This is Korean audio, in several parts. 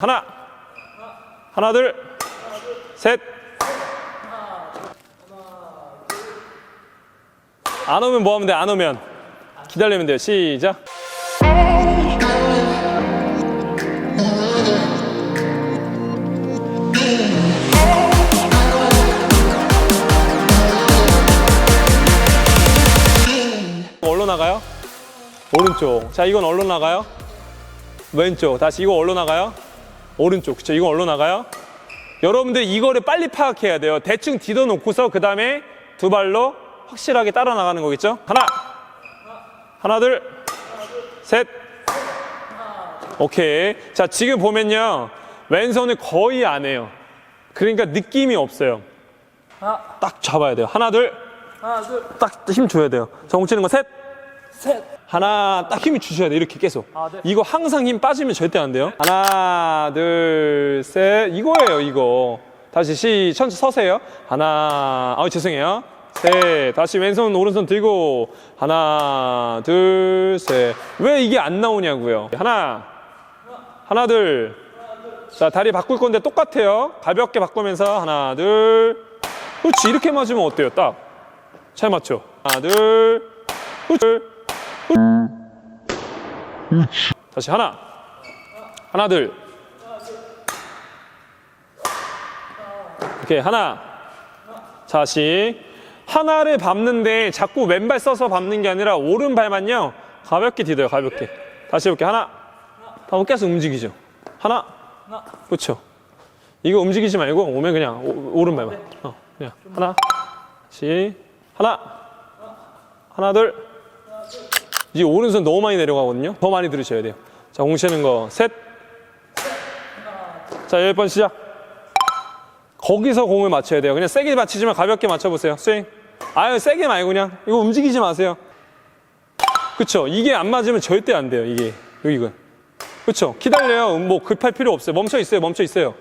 하나, 하나, 둘, 셋. 안 오면 뭐 하면 돼? 안 오면 기다리면 돼요. 시작. 얼로 나가요? 오른쪽. 자, 이건 얼로 나가요? 왼쪽. 다시 이거 얼로 나가요? 오른쪽. 그쵸? 이거 얼로 나가요? 여러분들 이거를 빨리 파악해야 돼요. 대충 뒤도 놓고서 그 다음에 두 발로 확실하게 따라 나가는 거겠죠? 하나, 하나, 둘, 셋. 오케이. 자, 지금 보면요. 왼손을 거의 안 해요. 그러니까 느낌이 없어요. 딱 잡아야 돼요. 하나, 둘. 하나 둘 딱 힘 줘야 돼요. 자, 뭉치는 거 셋. 셋. 하나 딱 힘을 주셔야 돼요. 이렇게 계속. 아, 네. 이거 항상 힘 빠지면 절대 안 돼요. 하나, 둘, 셋. 이거예요, 이거. 다시 시, 천천히 서세요. 하나, 아우, 죄송해요. 셋. 다시 왼손, 오른손 들고. 하나, 둘, 셋. 왜 이게 안 나오냐고요. 하나, 하나, 둘. 자, 다리 바꿀 건데 똑같아요. 가볍게 바꾸면서 하나, 둘. 그렇지. 이렇게 맞으면 어때요? 딱. 잘 맞죠? 하나, 둘. 둘. 다시 하나. 하나 둘. 오케이 하나. 다시. 하나를 밟는데 자꾸 왼발 써서 밟는 게 아니라 오른발만요. 가볍게 디뎌요 가볍게. 다시 해볼게 하나. 하고 계속 움직이죠. 하나. 그렇죠. 이거 움직이지 말고 오면 그냥 오, 오른발만. 어, 그냥 하나. 다시. 하나. 하나 둘 이제 오른손 너무 많이 내려가거든요. 더 많이 들으셔야 돼요. 자, 공시하는 거 셋. 자, 열 번 시작. 거기서 공을 맞춰야 돼요. 그냥 세게 맞히지만 가볍게 맞춰보세요. 스윙. 아유, 세게 말고 그냥 이거 움직이지 마세요. 그쵸? 이게 안 맞으면 절대 안 돼요. 이게 여기가. 그쵸? 기다려요. 뭐 급할 필요 없어요. 멈춰 있어요. 멈춰 있어요.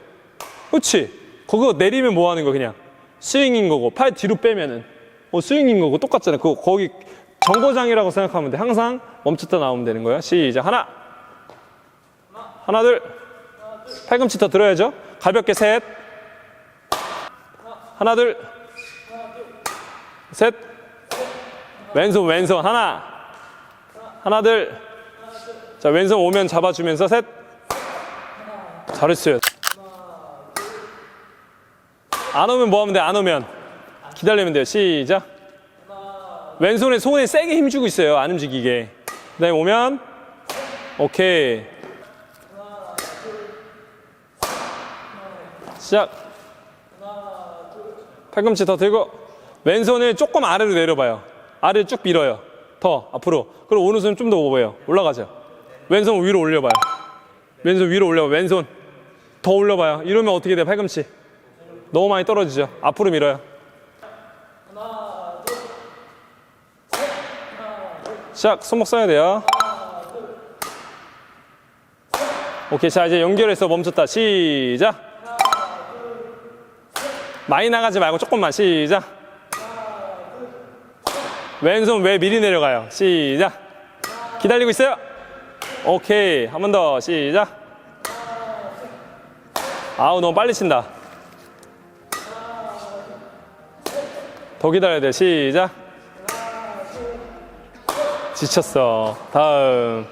그렇지? 그거 내리면 뭐 하는 거 그냥 스윙인 거고 팔 뒤로 빼면은 뭐 스윙인 거고 똑같잖아요. 그거 거기 정거장이라고 생각하면 돼. 항상 멈췄다 나오면 되는 거야. 시작. 하나. 하나, 둘. 팔꿈치 더 들어야죠. 가볍게 셋. 하나, 둘. 셋. 왼손, 왼손. 하나. 하나, 둘. 자, 왼손 오면 잡아주면서 셋. 잘했어요. 안 오면 뭐 하면 돼? 안 오면 기다리면 돼요. 시작. 왼손에 손에 세게 힘주고 있어요. 안 움직이게. 그 다음에 오면 오케이. 시작. 팔꿈치 더 들고 왼손을 조금 아래로 내려봐요. 아래를 쭉 밀어요. 더 앞으로. 그리고 오른손 좀 더 오버해요. 올라가죠. 왼손 위로 올려봐요. 왼손 위로 올려봐. 왼손 더 올려봐요. 이러면 어떻게 돼요? 팔꿈치. 너무 많이 떨어지죠. 앞으로 밀어요. 시작. 손목 써야 돼요. 오케이. 자, 이제 연결해서 멈췄다. 시작. 많이 나가지 말고 조금만. 시작. 왼손 왜 미리 내려가요? 시작. 기다리고 있어요. 오케이. 한 번 더. 시작. 아우, 너무 빨리 친다. 더 기다려야 돼. 시작. 지쳤어. 다음.